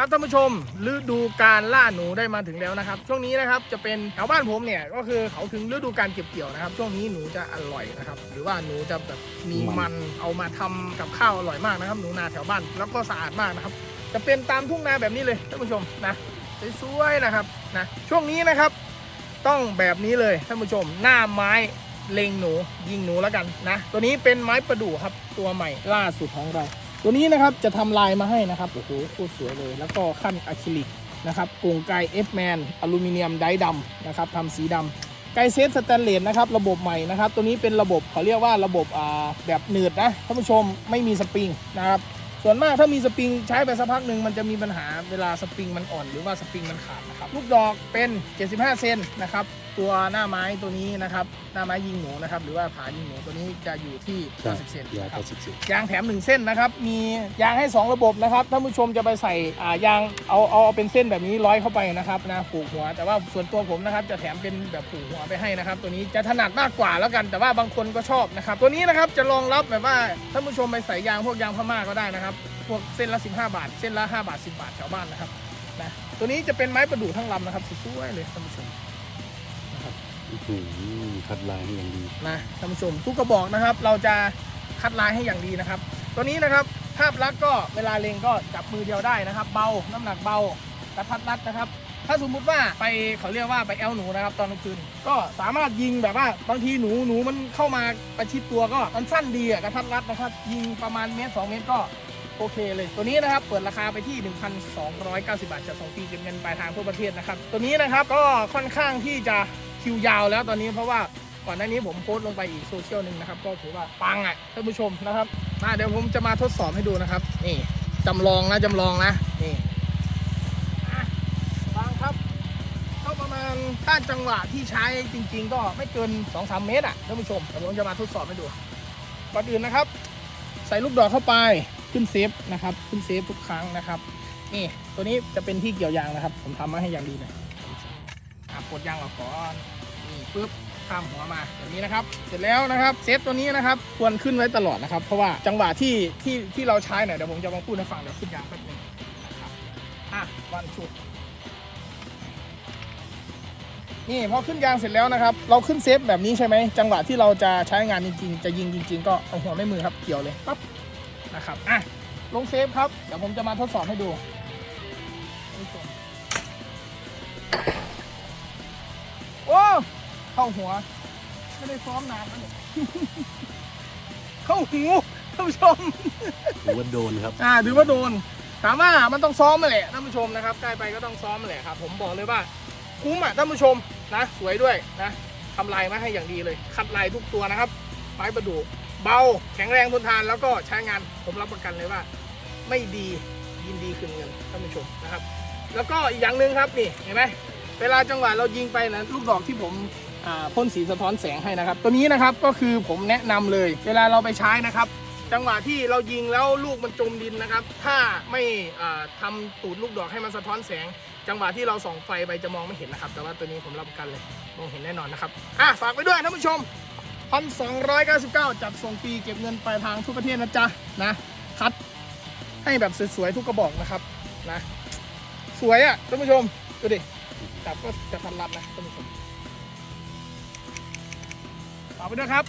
ครับท่านผู้ชมฤดูการล่าหนูได้มาถึงแล้วนะครับ ช่วงนี้นะครับจะเป็นแถวบ้านผมเนี่ยก็คือเขาถึงฤดูการเก็บเกี่ยวนะครับ ช่วงนี้หนูจะอร่อยนะครับ หรือว่าหนูจะแบบมีมันเอามาทำกับข้าวอร่อยมากนะครับ หนูนาแถวบ้านแล้วก็สะอาดมากนะครับ จะเป็นตามทุ่งนาแบบนี้เลยท่านผู้ชมนะสวยๆนะครับนะช่วงนี้นะครับ ต้องแบบนี้เลยท่านผู้ชมหน้าไม้เล็งหนูยิงหนูแล้วกันนะ ตัวนี้เป็นไม้ประดู่ครับตัวใหม่ล่าสุดของเรา ตัวนี้นะครับจะทำลายมาให้นะครับโอ้โหโคตรสวยเลย แล้วก็ขั้นอะคริลิกนะครับกรงไกเอฟแมนอลูมิเนียมไดดำนะครับทำสีดำไกเซฟสแตนเลสนะครับระบบใหม่นะครับตัวนี้เป็นระบบเขาเรียกว่าระบบอ่าแบบหนืดนะท่านผู้ชมไม่มีสปริงนะครับ ส่วนมากถ้ามีสปริงใช้ไปสักพักหนึ่งมันจะมีปัญหาเวลาสปริงมันอ่อนหรือว่าสปริงมันขาดนะครับลูกดอกเป็น 75 เซนนะครับตัวหน้าไม้ตัวนี้นะครับหน้าไม้ยิงหนูนะครับหรือว่าผายิงหนูตัวนี้จะอยู่ที่ใช่90เซนยานะคเก้ารับสิบสิบยางแถม 1 เส้นนะครับมียางให้ 2 ระบบนะครับท่านผู้ชมจะไปใส่อ่ายางเอาเอาเอาเป็นเส้นแบบนี้ร้อยเข้าไปนะครับนะผูกหัว แต่ว่าส่วนตัวผมนะครับจะแถมเป็นแบบผูกหัวไปให้นะครับตัวนี้จะถนัดมากกว่าแล้วกัน แต่ว่าบางคนก็ชอบนะครับตัวนี้นะครับจะรองรับแบบว่าท่านผู้ชมไปใส่ยางพวกยางพม่าก็ได้นะครับพวกเส้นละ 15 บาท เส้นละ 5 บาท 10 บาทแถวบ้านนะครับนะตัวนี้จะเป็นไม้ประดู่ทั้งลำนะครับสวยๆเลยท่านผู้ชมนะครับอื้อหือคัดลายให้อย่างดีนะท่านผู้ชมทุกกระบอกนะครับ เราจะคัดลายให้อย่างดีนะครับ ตัวนี้นะครับภาพลักษณ์ก็เวลาเล็งก็จับมือเดียวได้นะครับ เบาน้ำหนักเบากระทัดรัดนะครับ ถ้าสมมุติว่าไปเขาเรียกว่าไปแอลหนูนะครับ ตอนกลางคืนก็สามารถยิงแบบว่าบางทีหนูหนูมันเข้ามาประชิดตัวก็มันสั้นดีอะกระทัดรัดนะครับ ยิงประมาณเมตรสองเมตรก็ โอเคเลย ตัวนี้นะครับเปิดราคาไปที่ 1,290 บาทจากสองปีเก็บเงินปลายทางทั่วประเทศนะครับ ตัวนี้นะครับก็ค่อนข้างที่จะคิวยาวแล้วตอนนี้เพราะว่าก่อนหน้านี้ผมโพสต์ลงไปอีกโซเชียลหนึ่งนะครับก็ถือว่าปังอะท่านผู้ชมนะครับมาเดี๋ยวผมจะมาทดสอบให้ดูนะครับนี่จำลองนะจำลองนะนี่ปังครับก็ประมาณถ้าจังหวะที่ใช้จริง ๆ ก็ไม่เกิน 2-3 เมตรอะท่านผู้ชมเดี๋ยวผมจะมาทดสอบให้ดูก่อนอื่นนะครับ ใส่ลูกดอกเข้าไป ขึ้นเซฟนะครับ ขึ้นเซฟทุกครั้งนะครับ นี่ตัวนี้จะเป็นที่เกี่ยวยางนะครับ ผมทำมาให้อย่างดีเลยอะปลดยางออกก่อนนี่ปึ๊บข้ามหัวมาแบบนี้นะครับ เสร็จแล้วนะครับเซฟตัวนี้นะครับควรขึ้นไว้ตลอดนะครับ เพราะว่าจังหวะที่ที่ที่เราใช้เนี่ยเดี๋ยวผมจะมาพูดให้ฟังเดี๋ยวขึ้นยางแป๊บนึงนะครับอะวันชุดนี่พอขึ้นยางเสร็จแล้วนะครับ เราขึ้นเซฟแบบนี้ใช่ไหมจังหวะที่เราจะใช้งานจริงๆ จะยิงจริง ๆ ก็เอาหัวไม่มือครับเกี่ยวเลยปั๊บ นะครับอะลงเซฟครับ เดี๋ยวผมจะมาทดสอบให้ดูท่านผู้ชมโอ้เข้าหัว ไม่ได้ซ้อมนานแล้วเนี่ยเข้าหูท่านผู้ชม ถือว่าโดนครับ อ่าถือว่าโดน ถามว่ามันต้องซ้อมมาแหละท่านผู้ชมนะครับใกล้ไปก็ต้องซ้อมมาแหละครับ ผมบอกเลยว่า คุ้มอะท่านผู้ชมนะ สวยด้วยนะทำลายมาให้อย่างดีเลย คัดลายทุกตัวนะครับไม้ประดู่ เบาแข็งแรงทนทานแล้วก็ใช้งานผมรับประกันเลยว่า ไม่ดียินดีคืนเงินท่านผู้ชมนะครับ แล้วก็อีกอย่างหนึ่งครับนี่เห็นไหมเวลาจังหวะเรายิงไปนะลูกดอกที่ผมอ่าพ่นสีสะท้อนแสงให้นะครับ ตัวนี้นะครับก็คือผมแนะนำเลย เวลาเราไปใช้นะครับ จังหวะที่เรายิงแล้วลูกมันจมดินนะครับ ถ้าไม่อ่าทำตูดลูกดอกให้มันสะท้อนแสง จังหวะที่เราส่องไฟไปจะมองไม่เห็นนะครับ แต่ว่าตัวนี้ผมรับประกันเลยมองเห็นแน่นอนนะครับอะฝากไว้ด้วยท่านผู้ชม 1,299 จัดส่งฟรีเก็บเงินปลายทางทุกประเทศนะจ๊ะนะคัดให้แบบสวยๆทุกกระบอกนะครับนะสวยอะท่านผู้ชมดูดิจับก็จะทันรับนะท่านผู้ชมฝากไปด้วยครับ